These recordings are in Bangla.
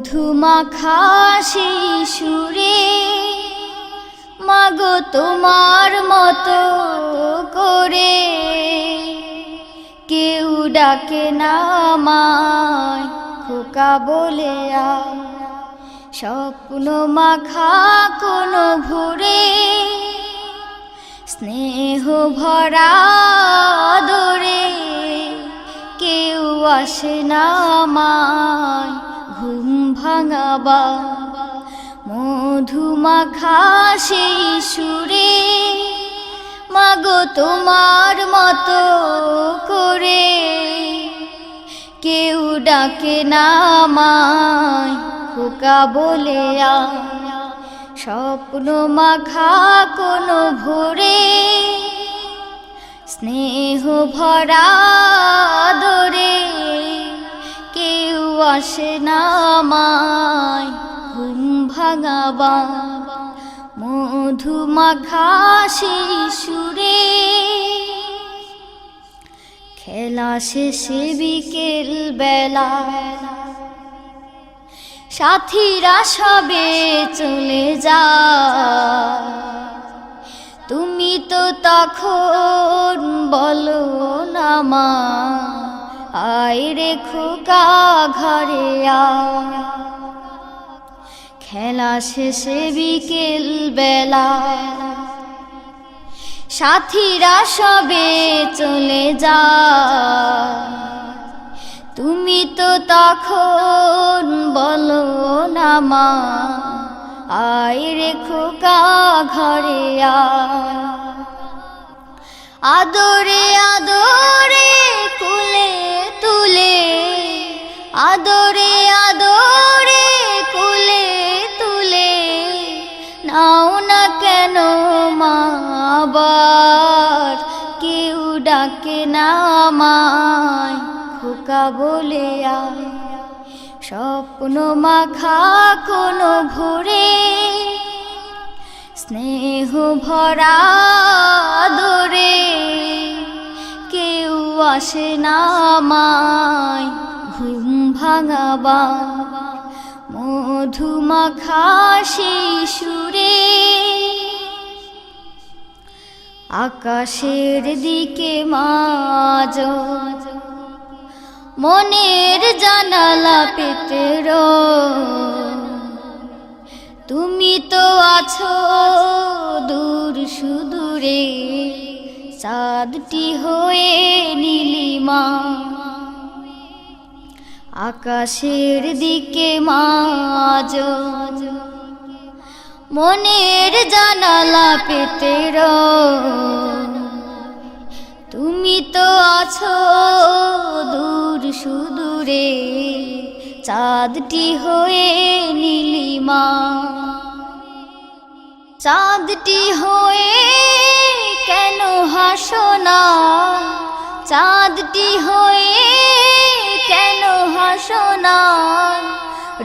মধুমাখা শিশুরে, মাগো তোমার মতো করে। কেউ ডাকে না আমায়, খোকা বলে আয়। স্বপ্ন মাখা কোনো ভোরে, স্নেহ ভরা দরে কেউ আসে না ঘুম ভাঙাবা মধুমাখা সেই সুরে মাগো তোমার মতো করে। কেউ ডাকে না আমায়, খোকা বলে স্বপ্ন মাখা কোনো ভোরে, স্নেহ ভরা আসে না আমায়, ঘুম ভাঙাবা মধুমাখা শিশুরে। খেলা শেষে বিকেল বেলা সাথীরা সবে চলে যা তুমি তো তখন বলো না মা আয় রে খোকা ঘরে খেলা শেষে বিকেল বেলা। সাথীরা সবে চলে যা তুমি তো তখন বলো না মা আয় রে খোকা ঘরে আদরে আদরে কুলে আদরে আদরে কুলে, তুলে নাও না কেন মা আবার? কেউ ডাকে না আমায়, খোকা বলে আয়। স্বপ্ন মাখা কোনো ভোরে, স্নেহ ভরা দরে কেউ আসে না মায় ঘুম ভাঙাবা মধুমাখা শিশুরে আকাশের দিকে মাজ। মনের জানালা পেতে তুমি তো আছো দূর সুদূরে, চাঁদটি হয়ে নীলিমা। আকাশের দিকে মাজ। মনের জানালা পেতে তুমি তো আছো দূর সুদূরে, চাঁদটি হয়ে নীলিমা। চাঁদটি হয়ে কেন হাসো না? চাঁদটি হয়ে না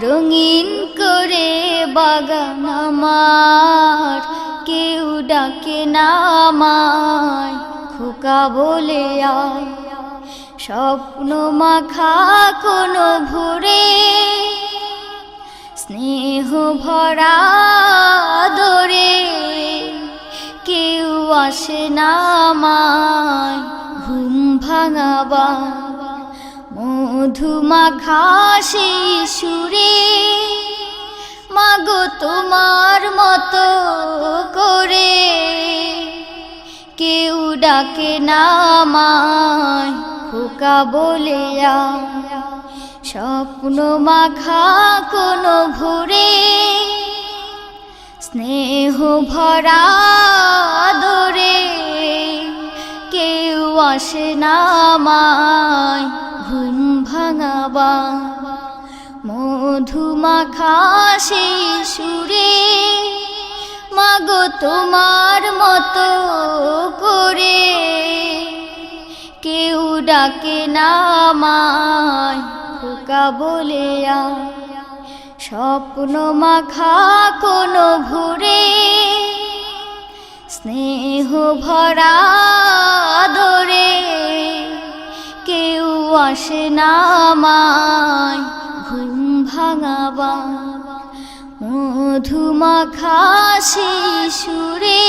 রঙিন করে বাগান আমার। কেউ ডাকে না আমায়, খোকা বলে আয়। স্বপ্ন মাখা কোনো ভোরে, স্নেহ ভরা দরে কেউ আসে না আমায়, ঘুম ভাঙাবা মধুমাখা শিশুরে, মাগো তোমার মতো করে। কেউ ডাকে না আমায়, খোকা বলে স্বপ্ন মাখা কোনো ভোরে, স্নেহ ভরা দরে কেউ আসে না ঘুম ভাঙাবা মধুমাখা শিশুরে, মাগো তোমার মতো করে। কেউ ডাকে না আমায় খোকা বলে স্বপ্ন মাখা কোনো ভোরে, স্নেহ ভরা আসে না ঘুম ভাঙাবা মধুমাখা শিশুরে